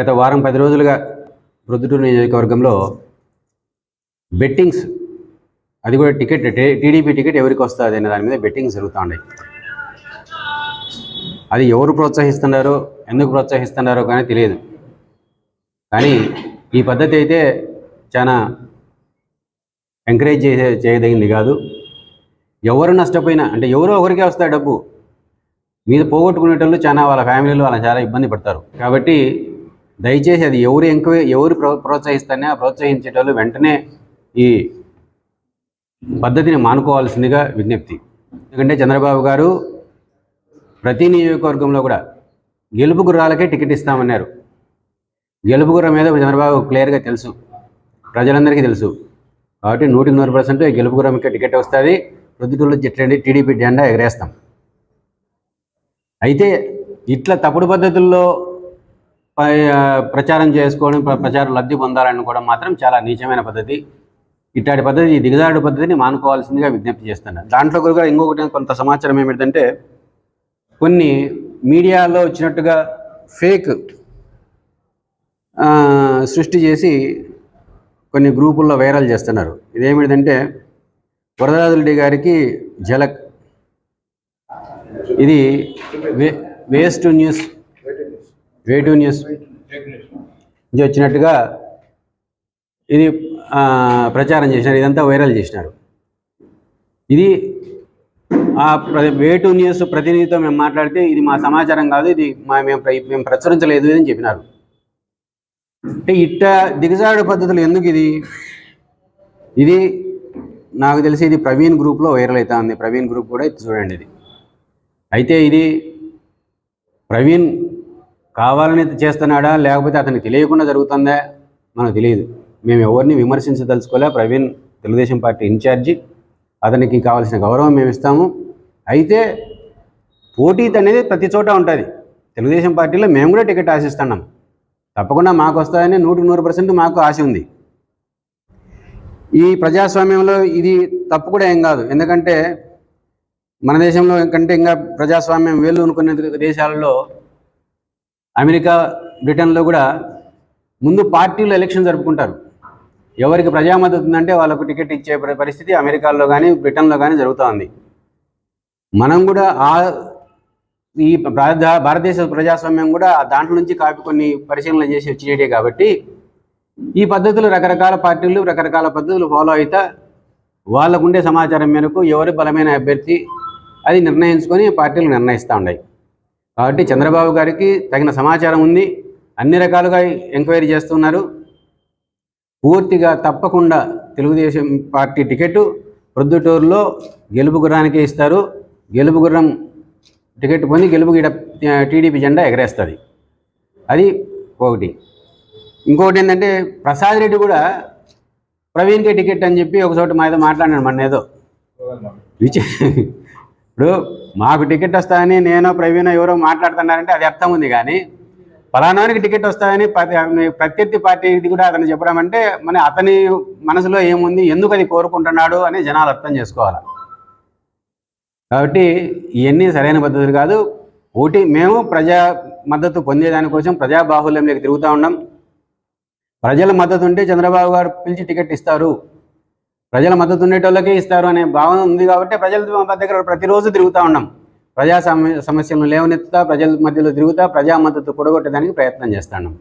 గత వారం పది రోజులుగా ప్రొద్దుటూరు నియోజకవర్గంలో బెట్టింగ్స్ అది కూడా టికెట్ టీడీపీ టికెట్ ఎవరికి వస్తుంది అనే దాని మీద బెట్టింగ్స్ జరుగుతూ ఉన్నాయి అది ఎవరు ప్రోత్సహిస్తున్నారో ఎందుకు ప్రోత్సహిస్తున్నారో కానీ తెలియదు. కానీ ఈ పద్ధతి అయితే చాలా ఎంకరేజ్ చేసే చేయదగింది కాదు. ఎవరు నష్టపోయినా అంటే ఎవరో ఒకరికే వస్తాయి డబ్బు. మీద పోగొట్టుకునేటోళ్ళు చాలా వాళ్ళ ఫ్యామిలీలు వాళ్ళ చాలా ఇబ్బంది పడతారు. కాబట్టి దయచేసి అది ఎవరు ఎంక్వైరీ ఎవరు ప్రో ప్రోత్సహిస్తానే ప్రోత్సహించేటోళ్ళు వెంటనే ఈ పద్ధతిని మానుకోవాల్సిందిగా విజ్ఞప్తి. ఎందుకంటే చంద్రబాబు గారు ప్రతి నియోజకవర్గంలో కూడా గెలుపు గుర్రాలకే టికెట్ ఇస్తామన్నారు. గెలుపు గుర్రం మీద చంద్రబాబు క్లియర్గా తెలుసు. ప్రజలందరికీ తెలుసు. కాబట్టి నూటికి నూరు పర్సెంట్ గెలుపు గుర్రంకి టికెట్ వస్తుంది. ప్రొద్దుటూరులో టీడీపీ జెండా ఎగరేస్తాం. అయితే ఇట్లా తప్పుడు పద్ధతుల్లో ప్రచారం చేసుకోవడం ప్రచారం లబ్ధి పొందాలనుకోవడం మాత్రం చాలా నీచమైన పద్ధతి. ఇట్లాంటి పద్ధతి ఈ దిగజారుడు పద్ధతిని మానుకోవాల్సిందిగా విజ్ఞప్తి చేస్తున్నాను దాంట్లో కూడా ఇంకొకటి కొంత సమాచారం ఏమిటంటే కొన్ని మీడియాలో వచ్చినట్టుగా ఫేక్ సృష్టి చేసి కొన్ని గ్రూపుల్లో వైరల్ చేస్తున్నారు. ఇదేమిటంటే వరదరాజురెడ్డి గారికి జలక్ ఇది way waste news way to news నుంచి వచ్చినట్టుగా ఇది ప్రచారం చేసినారు. ఇదంతా వైరల్ చేసినారు. ఇది ఆ ప్ర- వేటు న్యూస్ ప్రతినిధితో మేము మాట్లాడితే ఇది మా సమాచారం కాదు ఇది మా మేము మేము ప్రచురించలేదు అని చెప్పినారు. అంటే ఇట్ట దిగజాడు పద్ధతులు ఎందుకు ఇది? ఇది నాకు తెలిసి ఇది ప్రవీణ్ గ్రూప్లో వైరల్ అవుతా ఉంది. ప్రవీణ్ గ్రూప్ కూడా ఇది చూడండి ఇది. అయితే ఇది ప్రవీణ్ కావాలని చేస్తున్నాడా లేకపోతే అతనికి తెలియకుండా జరుగుతుందా? మనకు తెలియదు. మేము ఎవరిని విమర్శించదలుచుకోలే. Praveen Telugu Desam party in charge. అతనికి కావాల్సిన గౌరవం మేము ఇస్తాము. అయితే పోటీ అనేది ప్రతి చోట ఉంటుంది. తెలుగుదేశం పార్టీలో మేము కూడా టికెట్ ఆశిస్తున్నాం. తప్పకుండా మాకు వస్తాయని నూటికి నూరు పర్సెంట్ మాకు ఆశ ఉంది. ఈ ప్రజాస్వామ్యంలో ఇది తప్పు కూడా ఏం కాదు. ఎందుకంటే మన దేశంలో కంటే ఇంకా ప్రజాస్వామ్యం వేలు అనుకునే దేశాలలో అమెరికా బ్రిటన్లో కూడా ముందు పార్టీలు ఎలక్షన్ జరుపుకుంటారు. ఎవరికి ప్రజా మద్దతు ఉందంటే వాళ్ళకు టికెట్ ఇచ్చే పరిస్థితి అమెరికాలో కానీ బ్రిటన్లో కానీ జరుగుతోంది మనం కూడా ఆ ఈ భారతదేశ ప్రజాస్వామ్యం కూడా దాంట్లో నుంచి కాపీ కొన్ని పరిశీలన చేసి వచ్చినట్టే కాబట్టి ఈ పద్ధతులు రకరకాల పార్టీలు రకరకాల పద్ధతులు ఫాలో అవుతా వాళ్ళకుండే సమాచారం మేరకు ఎవరు బలమైన అభ్యర్థి అది నిర్ణయించుకొని పార్టీలు నిర్ణయిస్తూ ఉన్నాయి. కాబట్టి చంద్రబాబు గారికి తగిన సమాచారం ఉంది. అన్ని రకాలుగా ఎంక్వైరీ చేస్తున్నారు. పూర్తిగా తప్పకుండా తెలుగుదేశం పార్టీ టికెట్ ప్రొద్దుటూరులో గెలుపు గుర్రానికే ఇస్తారు. గెలుపు గుర్రం టికెట్ పొంది గెలుపు గీడ టీడీపీ జెండా ఎగరేస్తుంది. అది ఒకటి. ఇంకొకటి ఏంటంటే ప్రసాద్ రెడ్డి కూడా ప్రవీణ్కే టికెట్ అని చెప్పి ఒక చోట మా ఏదో మాట్లాడినాడు మన ఏదో. విచి ఇప్పుడు మాకు టికెట్ వస్తాయని నేను ప్రవీణ్ ఎవరో మాట్లాడుతున్నారంటే అది అర్థం ఉంది కానీ ఫలానానికి టికెట్ వస్తాయని ప్రతి- ప్రత్యర్థి పార్టీది కూడా అతను చెప్పడం అంటే మన అతని మనసులో ఏముంది ఎందుకు అది కోరుకుంటున్నాడు అని జనాలు అర్థం చేసుకోవాలి? కాబట్టి ఇవన్నీ సరైన పద్ధతులు కాదు. ఒకటి మేము ప్రజా మద్దతు పొందేదానికోసం ప్రజా బాహుల్యంలోకి తిరుగుతూ ఉన్నాం. ప్రజల మద్దతు ఉంటే చంద్రబాబు గారు పిలిచి టికెట్ ఇస్తారు. ప్రజల మద్దతు ఉండేటోళ్ళకే ఇస్తారు అనే భావన ఉంది కాబట్టి ప్రజల దగ్గర ప్రతిరోజు తిరుగుతూ ఉన్నాం. ప్రజా సమస్యలను లేవనెత్తుతా ప్రజల మధ్యలో తిరుగుతా ప్రజా మద్దతు కూడగొట్టడానికి ప్రయత్నం చేస్తున్నాం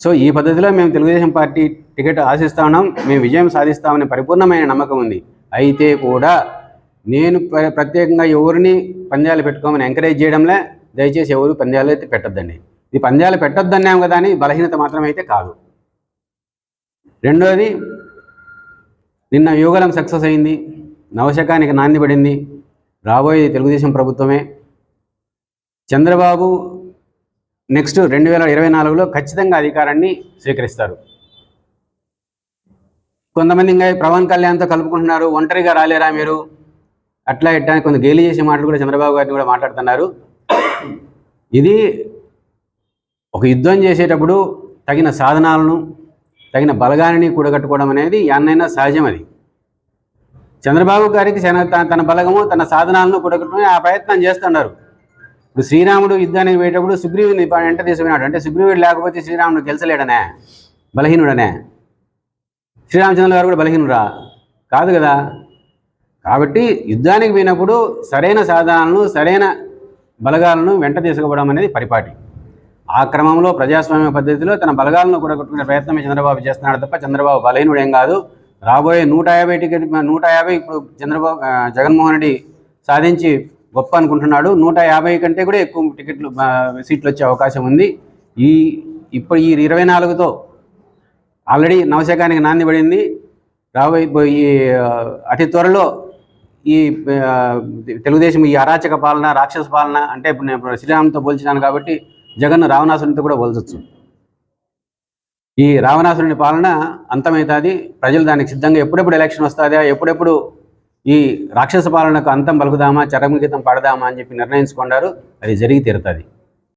సో ఈ పద్ధతిలో మేము తెలుగుదేశం పార్టీ టికెట్ ఆశిస్తా ఉన్నాం. మేము విజయం సాధిస్తామనే పరిపూర్ణమైన నమ్మకం ఉంది. అయితే కూడా నేను ప్ర- ప్రత్యేకంగా ఎవరిని పంద్యాలు పెట్టుకోమని ఎంకరేజ్ చేయడంలే. దయచేసి ఎవరు పంద్యాలు అయితే పెట్టొద్దండి. ఇది పంద్యాలు పెట్టొద్దన్నాం కదా అని బలహీనత మాత్రమైతే కాదు. రెండోది నిన్న యువగలం సక్సెస్ అయింది. నవశకానికి నాంది పడింది. రాబోయే తెలుగుదేశం ప్రభుత్వమే. చంద్రబాబు నెక్స్ట్ రెండు వేల ఇరవై నాలుగులో ఖచ్చితంగా అధికారాన్ని స్వీకరిస్తారు. కొంతమంది ఇంకా పవన్ కళ్యాణ్తో కలుపుకుంటున్నారు. ఒంటరిగా రాలేరా మీరు? అట్లా ఇట్లా కొంత గేలి చేసే మాటలు కూడా చంద్రబాబు గారిని కూడా మాట్లాడుతున్నారు. ఇది ఒక యుద్ధం చేసేటప్పుడు తగిన సాధనాలను తగిన బలగాన్ని కూడగట్టుకోవడం అనేది ఎన్నైనా సహజం అది. చంద్రబాబు గారికి తన తన బలగము తన సాధనాలను కూడగట్టుకుని ఆ ప్రయత్నం చేస్తున్నారు ఇప్పుడు శ్రీరాముడు యుద్ధానికి పోయేటప్పుడు సుగ్రీవుని వెంట తీసుకున్నాడు అంటే సుగ్రీవుడు లేకపోతే శ్రీరాముడు గెలిచలేడనే బలహీనుడనే. శ్రీరామచంద్ర గారు కూడా బలహీనురా? కాదు కదా. కాబట్టి యుద్ధానికి పోయినప్పుడు సరైన సాధనాలను సరైన బలగాలను వెంట తీసుకోవడం అనేది పరిపాటి. ఆ క్రమంలో ప్రజాస్వామ్య పద్ధతిలో తన బలగాలను కూడా కొట్టుకునే ప్రయత్నం చంద్రబాబు చేస్తున్నాడు తప్ప చంద్రబాబు బలహీనుడు ఏం కాదు. రాబోయే నూట యాభై టికెట్ నూట యాభై ఇప్పుడు చంద్రబాబు జగన్మోహన్ రెడ్డి సాధించి గొప్ప అనుకుంటున్నాడు. నూట యాభై కంటే కూడా ఎక్కువ టికెట్లు సీట్లు వచ్చే అవకాశం ఉంది. ఈ ఇప్పుడు ఈ ఇరవై నాలుగుతో ఆల్రెడీ నవశకానికి నాంది పడింది. రాబోయే ఇప్పుడు ఈ అతి త్వరలో ఈ తెలుగుదేశం ఈ అరాచక పాలన రాక్షస పాలన అంటే ఇప్పుడు నేను శ్రీరామ్తో పోల్చినాను కాబట్టి జగన్ రావణాసురునితో కూడా పోల్చొచ్చు. ఈ రావణాసురుని పాలన అంతమవుతుంది ప్రజలు దానికి సిద్ధంగా ఎప్పుడెప్పుడు ఎలక్షన్ వస్తుందా ఎప్పుడెప్పుడు ఈ రాక్షస పాలనకు అంతం పలుకుదామా చరమగీతం పడదామా అని చెప్పి నిర్ణయించుకున్నారు. అది జరిగి తీరుతుంది.